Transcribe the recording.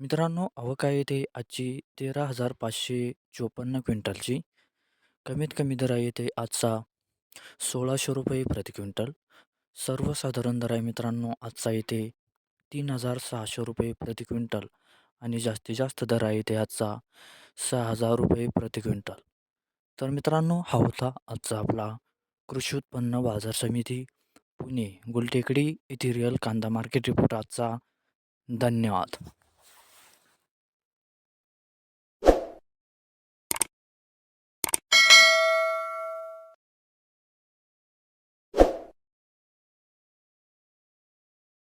मित्रांनो आवक आहे ते आजची तेरा हजार पाचशे चोपन्न क्विंटलची. कमीत कमी दर आहे ते आजचा सोळाशे रुपये प्रति क्विंटल. सर्वसाधारण दर आहे मित्रांनो आजचा येते तीन हजार सहाशे रुपये प्रति क्विंटल आणि जास्तीत जास्त दर आहे ते आजचा सहा हजार रुपये प्रति क्विंटल. तर मित्रांनो हा होता आजचा आपला कृषी उत्पन्न बाजार समिती पुणे गुलटेकडी येथे रिअल कांदा मार्केट रिपोर्ट आजचा. धन्यवाद.